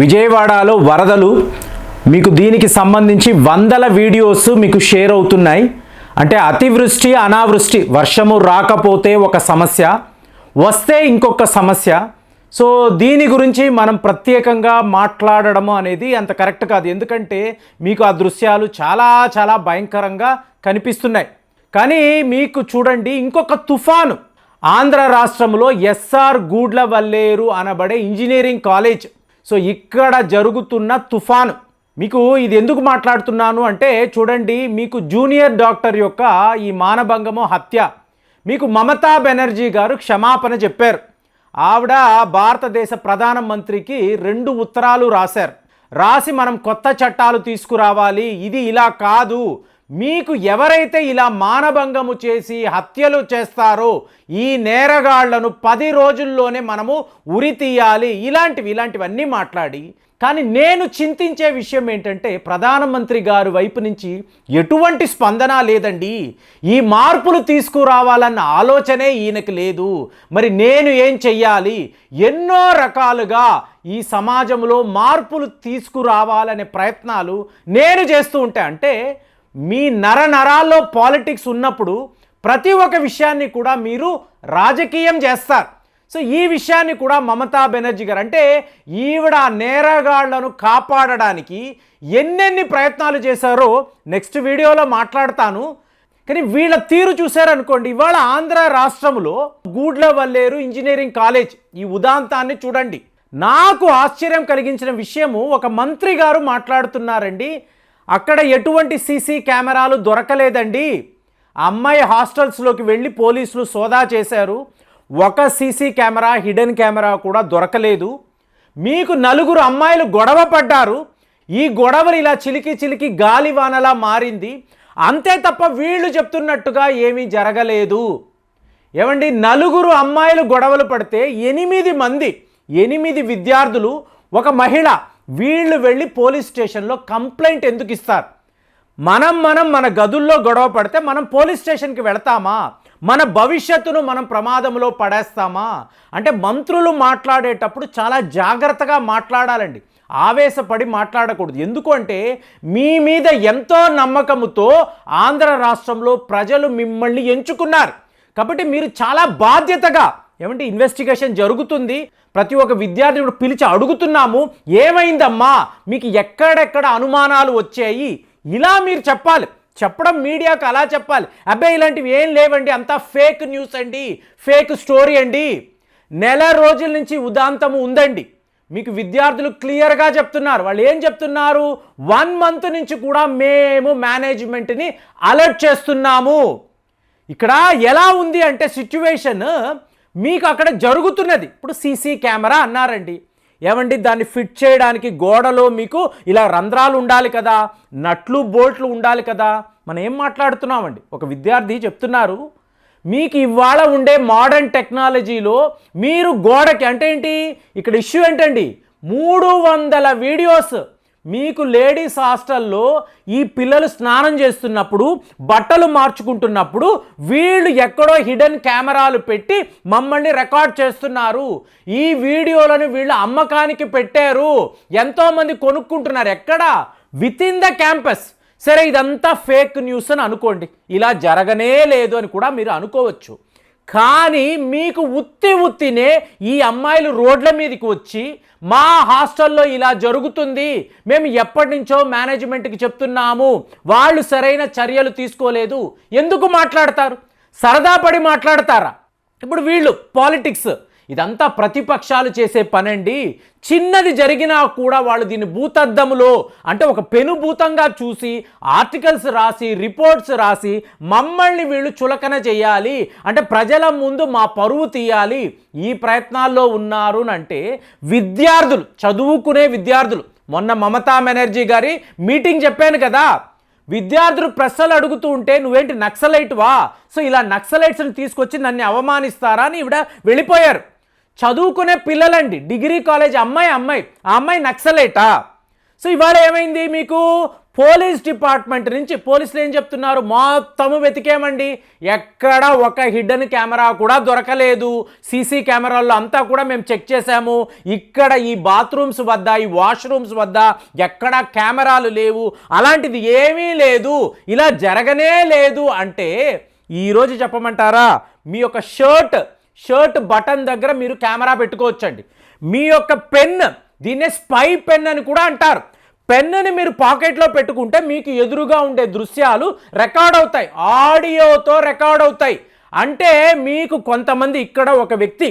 విజయవాడలో వరదలు మీకు దీనికి సంబంధించి వందల వీడియోస్ మీకు షేర్ అవుతున్నాయి. అంటే అతివృష్టి అనావృష్టి వర్షము రాకపోతే ఒక సమస్య వస్తే ఇంకొక సమస్య. సో దీని గురించి మనం ప్రత్యేకంగా మాట్లాడడము అనేది అంత కరెక్ట్ కాదు. ఎందుకంటే మీకు ఆ దృశ్యాలు చాలా చాలా భయంకరంగా కనిపిస్తున్నాయి. కానీ మీకు చూడండి ఇంకొక తుఫాను. ఆంధ్ర రాష్ట్రంలో ఎస్ఆర్ గూడ్ల వల్లేరు అనబడే ఇంజనీరింగ్ కాలేజ్ సో ఇక్కడ జరుగుతున్న తుఫాను. మీకు ఇది ఎందుకు మాట్లాడుతున్నాను అంటే చూడండి మీకు జూనియర్ డాక్టర్ యొక్క ఈ మానభంగము హత్య. మీకు మమతా బెనర్జీ గారు క్షమాపణ చెప్పారు. ఆవిడ భారతదేశ ప్రధానమంత్రికి రెండు ఉత్తరాలు రాశారు. రాసి మనం కొత్త చట్టాలు తీసుకురావాలి. ఇది ఇలా కాదు. మీకు ఎవరైతే ఇలా మానభంగము చేసి హత్యలు చేస్తారో ఈ నేరగాళ్ళను పది రోజుల్లోనే మనము ఉరి తీయాలి. ఇలాంటివి ఇలాంటివన్నీ మాట్లాడి. కానీ నేను చింతించే విషయం ఏంటంటే ప్రధానమంత్రి గారి వైపు నుంచి ఎటువంటి స్పందన లేదండి. ఈ మార్పులు తీసుకురావాలన్న ఆలోచనే ఈయనకి లేదు. మరి నేను ఏం చెయ్యాలి? ఎన్నో రకాలుగా ఈ సమాజంలో మార్పులు తీసుకురావాలనే ప్రయత్నాలు నేను చేస్తూ ఉంటా. అంటే మీ నర నరాల్లో పాలిటిక్స్ ఉన్నప్పుడు ప్రతి ఒక్క విషయాన్ని కూడా మీరు రాజకీయం చేస్తారు. సో ఈ విషయాన్ని కూడా మమతా బెనర్జీ గారు అంటే ఈవిడ నేరగాళ్ళను కాపాడడానికి ఎన్నెన్ని ప్రయత్నాలు చేశారో నెక్స్ట్ వీడియోలో మాట్లాడతాను. కానీ వీళ్ళ తీరు చూశారనుకోండి ఇవాళ ఆంధ్ర రాష్ట్రంలో గూడ్ల వల్లేరు ఇంజనీరింగ్ కాలేజ్ ఈ ఉదాంతాన్ని చూడండి. నాకు ఆశ్చర్యం కలిగించిన విషయము ఒక మంత్రి గారు మాట్లాడుతున్నారండి. అక్కడ ఎటువంటి సీసీ కెమెరాలు దొరకలేదండి. అమ్మాయి హాస్టల్స్లోకి వెళ్ళి పోలీసులు సోదా చేశారు. ఒక సీసీ కెమెరా హిడెన్ కెమెరా కూడా దొరకలేదు. మీకు నలుగురు అమ్మాయిలు గొడవ పడ్డారు. ఈ గొడవలు ఇలా చిలికి చిలికి గాలివానలా మారింది. అంతే తప్ప వీళ్ళు చెప్తున్నట్టుగా ఏమీ జరగలేదు. ఏమండి? నలుగురు అమ్మాయిలు గొడవలు పడితే ఎనిమిది మంది ఎనిమిది విద్యార్థులు ఒక మహిళ వీళ్ళు వెళ్ళి పోలీస్ స్టేషన్లో కంప్లైంట్ ఎందుకు ఇస్తారు? మనం మనం మన గదుల్లో గొడవ పడితే మనం పోలీస్ స్టేషన్కి వెళతామా? మన భవిష్యత్తును మనం ప్రమాదంలో పడేస్తామా? అంటే మంత్రులు మాట్లాడేటప్పుడు చాలా జాగ్రత్తగా మాట్లాడాలండి. ఆవేశపడి మాట్లాడకూడదు. ఎందుకు అంటే మీ మీద ఎంతో నమ్మకముతో ఆంధ్ర రాష్ట్రంలో ప్రజలు మిమ్మల్ని ఎంచుకున్నారు. కాబట్టి మీరు చాలా బాధ్యతగా ఏమంటే ఇన్వెస్టిగేషన్ జరుగుతుంది. ప్రతి ఒక్క విద్యార్థి కూడా పిలిచి అడుగుతున్నాము. ఏమైందమ్మా? మీకు ఎక్కడెక్కడ అనుమానాలు వచ్చాయి? ఇలా మీరు చెప్పాలి. చెప్పడం మీడియాకు అలా చెప్పాలి. అబ్బాయి ఇలాంటివి ఏం లేవండి. అంతా ఫేక్ న్యూస్ అండి. ఫేక్ స్టోరీ అండి. నెల రోజుల నుంచి ఉదాంతము ఉందండి. మీకు విద్యార్థులు క్లియర్గా చెప్తున్నారు. వాళ్ళు ఏం చెప్తున్నారు? వన్ మంత్ నుంచి కూడా మేము మేనేజ్మెంట్ని అలర్ట్ చేస్తున్నాము. ఇక్కడ ఎలా ఉంది అంటే సిచ్యువేషన్ మీకు అక్కడ జరుగుతున్నది. ఇప్పుడు సీసీ కెమెరా అన్నారండి. ఏమండి దాన్ని ఫిట్ చేయడానికి గోడలో మీకు ఇలా రంధ్రాలు ఉండాలి కదా నట్లు బోల్ట్లు ఉండాలి కదా? మనం ఏం మాట్లాడుతున్నామండి? ఒక విద్యార్థి చెప్తున్నారు మీకు ఇవాళ ఉండే మోడర్న్ టెక్నాలజీలో మీరు గోడకి అంటే ఏంటి? ఇక్కడ ఇష్యూ ఏంటండి? మూడు వందల వీడియోస్ మీకు లేడీస్ హాస్టల్లో ఈ పిల్లలు స్నానం చేస్తున్నప్పుడు బట్టలు మార్చుకుంటున్నప్పుడు వీళ్ళు ఎక్కడో హిడెన్ కెమెరాలు పెట్టి మమ్మల్ని రికార్డ్ చేస్తున్నారు. ఈ వీడియోలను వీళ్ళు అమ్మకానికి పెట్టారు. ఎంతోమంది కొనుక్కుంటున్నారు. ఎక్కడ? విత్ ఇన్ ద క్యాంపస్ సరే ఇదంతా ఫేక్ న్యూస్ అని అనుకోండి. ఇలా జరగనే లేదు అని కూడా మీరు అనుకోవచ్చు. కానీ మీకు ఉత్తి ఉత్తినే ఈ అమ్మాయిలు రోడ్ల మీదకి వచ్చి మా హాస్టల్లో ఇలా జరుగుతుంది. మేము ఎప్పటి నుంచో మేనేజ్మెంట్కి చెప్తున్నాము. వాళ్ళు సరైన చర్యలు తీసుకోలేదు. ఎందుకు మాట్లాడతారు? సరదా పడి మాట్లాడతారా? ఇప్పుడు వీళ్ళు పాలిటిక్స్. ఇదంతా ప్రతిపక్షాలు చేసే పనండి. చిన్నది జరిగినా కూడా వాళ్ళు దీన్ని భూతద్దములో అంటే ఒక పెనుభూతంగా చూసి ఆర్టికల్స్ రాసి రిపోర్ట్స్ రాసి మమ్మల్ని వీళ్ళు చులకన చేయాలి. అంటే ప్రజల ముందు మా పరువు తీయాలి. ఈ ప్రయత్నాల్లో ఉన్నారు అంటే విద్యార్థులు చదువుకునే విద్యార్థులు. మొన్న మమతా బెనర్జీ గారి మీటింగ్ చెప్పాను కదా. విద్యార్థులు ప్రశ్నలు అడుగుతూ ఉంటే నువ్వేంటి నక్సలైట్వా? సో ఇలా నక్సలైట్స్ని తీసుకొచ్చి నన్ను అవమానిస్తారా? అని ఇవిడ వెళ్ళిపోయారు. చదువుకునే పిల్లలండి. డిగ్రీ కాలేజ్ అమ్మాయి అమ్మాయి. ఆ అమ్మాయి నక్సలేటా. సో ఇవాళ ఏమైంది మీకు? పోలీస్ డిపార్ట్మెంట్ నుంచి పోలీసులు ఏం చెప్తున్నారు? మొత్తము వెతికేమండి. ఎక్కడ ఒక హిడెన్ కెమెరా కూడా దొరకలేదు. సీసీ కెమెరాల్లో అంతా కూడా మేము చెక్ చేశాము. ఇక్కడ ఈ బాత్రూమ్స్ వద్ద ఈ వాష్రూమ్స్ వద్ద ఎక్కడ కెమెరాలు లేవు. అలాంటిది ఏమీ లేదు. ఇలా జరగనే లేదు. అంటే ఈరోజు చెప్పమంటారా? మీ యొక్క షర్ట్ షర్ట్ బటన్ దగ్గర మీరు కెమెరా పెట్టుకోవచ్చండి. మీ యొక్క పెన్ దీన్నే స్పై పెన్ అని కూడా అంటారు. పెన్నుని మీరు పాకెట్లో పెట్టుకుంటే మీకు ఎదురుగా ఉండే దృశ్యాలు రికార్డ్ అవుతాయి. ఆడియోతో రికార్డ్ అవుతాయి. అంటే మీకు కొంతమంది ఇక్కడ ఒక వ్యక్తి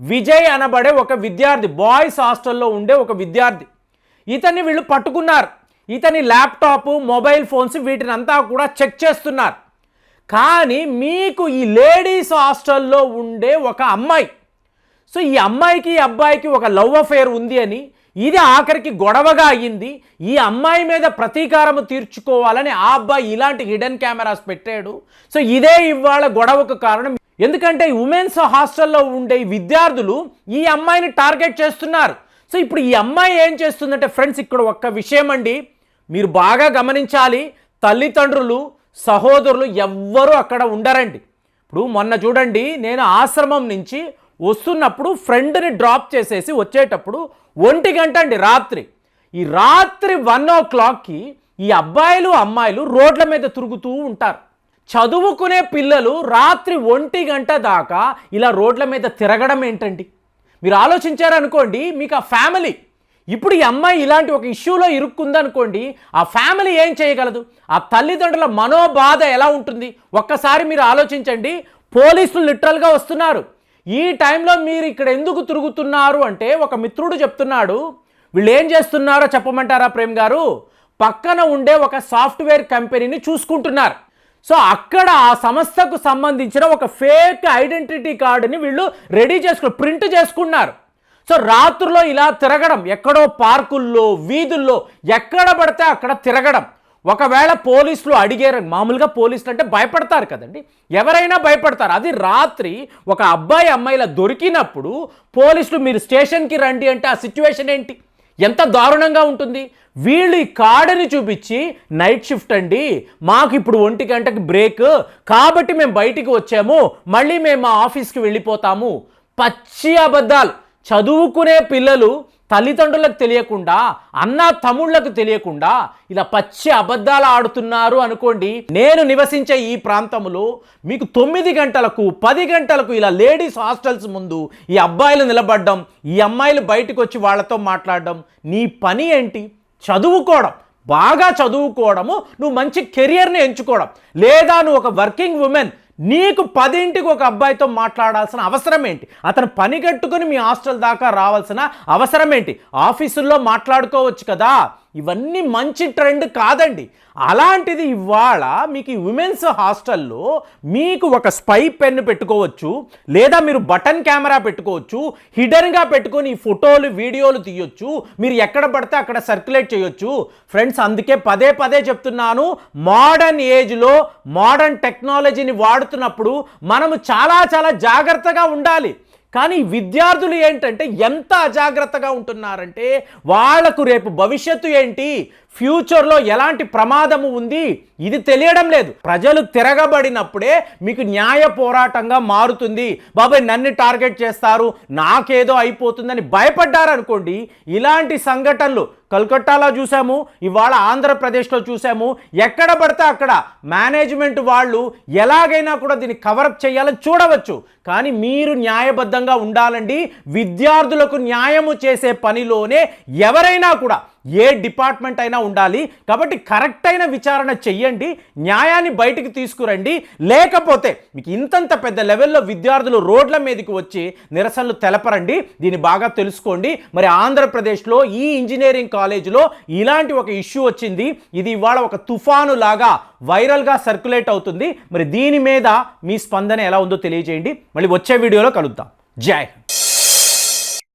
విజయ్ అనబడే ఒక విద్యార్థి బాయ్స్ హాస్టల్లో ఉండే ఒక విద్యార్థి. ఇతన్ని వీళ్ళు పట్టుకున్నారు. ఇతని ల్యాప్టాప్ మొబైల్ ఫోన్స్ వీటిని అంతా కూడా చెక్ చేస్తున్నారు. కానీ మీకు ఈ లేడీస్ హాస్టల్లో ఉండే ఒక అమ్మాయి. సో ఈ అమ్మాయికి ఈ అబ్బాయికి ఒక లవ్ అఫేర్ ఉంది అని ఇది ఆఖరికి గొడవగా అయ్యింది ఈ అమ్మాయి మీద ప్రతీకారం తీర్చుకోవాలని ఆ అబ్బాయి ఇలాంటి హిడెన్ కెమెరాస్ పెట్టాడు. సో ఇదే ఇవాళ గొడవకు కారణం. ఎందుకంటే ఉమెన్స్ హాస్టల్లో ఉండే విద్యార్థులు ఈ అమ్మాయిని టార్గెట్ చేస్తున్నారు. సో ఇప్పుడు ఈ అమ్మాయి ఏం చేస్తుందంటే ఫ్రెండ్స్ ఇక్కడ ఒక్క విషయం అండి మీరు బాగా గమనించాలి. తల్లిదండ్రులు సహోదరులు ఎవ్వరూ అక్కడ ఉండరండి. ఇప్పుడు మొన్న చూడండి నేను ఆశ్రమం నుంచి వస్తున్నప్పుడు ఫ్రెండ్ని డ్రాప్ చేసేసి వచ్చేటప్పుడు ఒంటి గంట అండి రాత్రి. ఈ రాత్రి వన్ ఓ క్లాక్కి ఈ అబ్బాయిలు అమ్మాయిలు రోడ్ల మీద తిరుగుతూ ఉంటారు. చదువుకునే పిల్లలు రాత్రి ఒంటి గంట దాకా ఇలా రోడ్ల మీద తిరగడం ఏంటండి? మీరు ఆలోచించారనుకోండి మీకు ఆ ఫ్యామిలీ ఇప్పుడు ఈ అమ్మాయి ఇలాంటి ఒక ఇష్యూలో ఇరుక్కుందనుకోండి ఆ ఫ్యామిలీ ఏం చేయగలదు? ఆ తల్లిదండ్రుల మనోబాధ ఎలా ఉంటుంది? ఒక్కసారి మీరు ఆలోచించండి. పోలీసులు లిటరల్గా వస్తున్నారు. ఈ టైంలో మీరు ఇక్కడ ఎందుకు తిరుగుతున్నారు అంటే ఒక మిత్రుడు చెప్తున్నాడు. వీళ్ళు ఏం చేస్తున్నారో చెప్పమంటారా ప్రేమ్ గారు? పక్కన ఉండే ఒక సాఫ్ట్వేర్ కంపెనీని చూసుకుంటున్నారు. సో అక్కడ ఆ సంస్థకు సంబంధించిన ఒక ఫేక్ ఐడెంటిటీ కార్డుని వీళ్ళు రెడీ చేసుకుని ప్రింట్ చేసుకున్నారు. సో రాత్రుల్లో ఇలా తిరగడం ఎక్కడో పార్కుల్లో వీధుల్లో ఎక్కడ పడితే అక్కడ తిరగడం. ఒకవేళ పోలీసులు అడిగారు మామూలుగా పోలీసులు అంటే భయపడతారు కదండి. ఎవరైనా భయపడతారు. అది రాత్రి ఒక అబ్బాయి అమ్మాయిలా దొరికినప్పుడు పోలీసులు మీరు స్టేషన్కి రండి అంటే ఆ సిచ్యువేషన్ ఏంటి? ఎంత దారుణంగా ఉంటుంది? వీళ్ళు ఈ కార్డుని చూపించి నైట్ షిఫ్ట్ అండి మాకు ఇప్పుడు ఒంటి గంటకి బ్రేక్ కాబట్టి మేము బయటికి వచ్చాము మళ్ళీ మేము మా ఆఫీస్కి వెళ్ళిపోతాము. పచ్చి అబద్ధాలు. చదువుకునే పిల్లలు తల్లిదండ్రులకు తెలియకుండా అన్న తమ్ముళ్ళకు తెలియకుండా ఇలా పచ్చి అబద్ధాలు ఆడుతున్నారు అనుకోండి. నేను నివసించే ఈ ప్రాంతంలో మీకు తొమ్మిది గంటలకు పది గంటలకు ఇలా లేడీస్ హాస్టల్స్ ముందు ఈ అబ్బాయిలు నిలబడడం ఈ అమ్మాయిలు బయటకు వచ్చి వాళ్ళతో మాట్లాడడం నీ పని ఏంటి? చదువుకోవడం. బాగా చదువుకోవడము. నువ్వు మంచి కెరియర్ని ఎంచుకోవడం. లేదా నువ్వు ఒక వర్కింగ్ ఉమెన్. నీకు పదింటికి ఒక అబ్బాయితో మాట్లాడాల్సిన అవసరం ఏంటి? అతను పని కట్టుకుని మీ హాస్టల్ దాకా రావాల్సిన అవసరం ఏంటి? ఆఫీసుల్లో మాట్లాడుకోవచ్చు కదా. ఇవన్నీ మంచి ట్రెండ్ కాదండి. అలాంటిది ఇవాళ మీకు ఈ ఉమెన్స్ హాస్టల్లో మీకు ఒక స్పై పెన్ పెట్టుకోవచ్చు లేదా మీరు బటన్ కెమెరా పెట్టుకోవచ్చు హిడెన్గా పెట్టుకొని ఫోటోలు వీడియోలు తీయొచ్చు మీరు ఎక్కడ పడితే అక్కడ సర్క్యులేట్ చేయొచ్చు. ఫ్రెండ్స్ అందుకే పదే పదే చెప్తున్నాను మోడర్న్ ఏజ్లో మోడర్న్ టెక్నాలజీని వాడుతున్నప్పుడు మనము చాలా చాలా జాగ్రత్తగా ఉండాలి. కానీ విద్యార్థులు ఏంటంటే ఎంత అజాగ్రత్తగా ఉంటున్నారంటే వాళ్ళకు రేపు భవిష్యత్తు ఏంటి? ఫ్యూచర్లో ఎలాంటి ప్రమాదము ఉంది? ఇది తెలియడం లేదు. ప్రజలు తిరగబడినప్పుడే మీకు న్యాయ పోరాటంగా మారుతుంది. బాబాయ్ నన్ను టార్గెట్ చేస్తారు. నాకేదో అయిపోతుందని భయపడ్డారనుకోండి ఇలాంటి సంఘటనలు కల్కట్టాలో చూసాము ఇవాళ ఆంధ్రప్రదేశ్లో చూసాము ఎక్కడ పడితే అక్కడ మేనేజ్మెంట్ వాళ్ళు ఎలాగైనా కూడా దీన్ని కవరప్ చేయాలని చూడవచ్చు. కానీ మీరు న్యాయబద్ధంగా ఉండాలండి. విద్యార్థులకు న్యాయము చేసే పనిలోనే ఎవరైనా కూడా ఏ డిపార్ట్మెంట్ అయినా ఉండాలి. కాబట్టి కరెక్ట్ అయిన విచారణ చెయ్యండి న్యాయాన్ని బయటికి తీసుకురండి. లేకపోతే మీకు ఇంతంత పెద్ద లెవెల్లో విద్యార్థులు రోడ్ల మీదకి వచ్చి నిరసనలు తెలపరండి. దీన్ని బాగా తెలుసుకోండి. మరి ఆంధ్రప్రదేశ్లో ఈ ఇంజనీరింగ్ కాలేజీలో ఇలాంటి ఒక ఇష్యూ వచ్చింది. ఇది ఇవాళ ఒక తుఫాను లాగా వైరల్గా సర్క్యులేట్ అవుతుంది. మరి దీని మీద మీ స్పందన ఎలా ఉందో తెలియజేయండి. మళ్ళీ వచ్చే వీడియోలో కలుద్దాం. జై హింద్.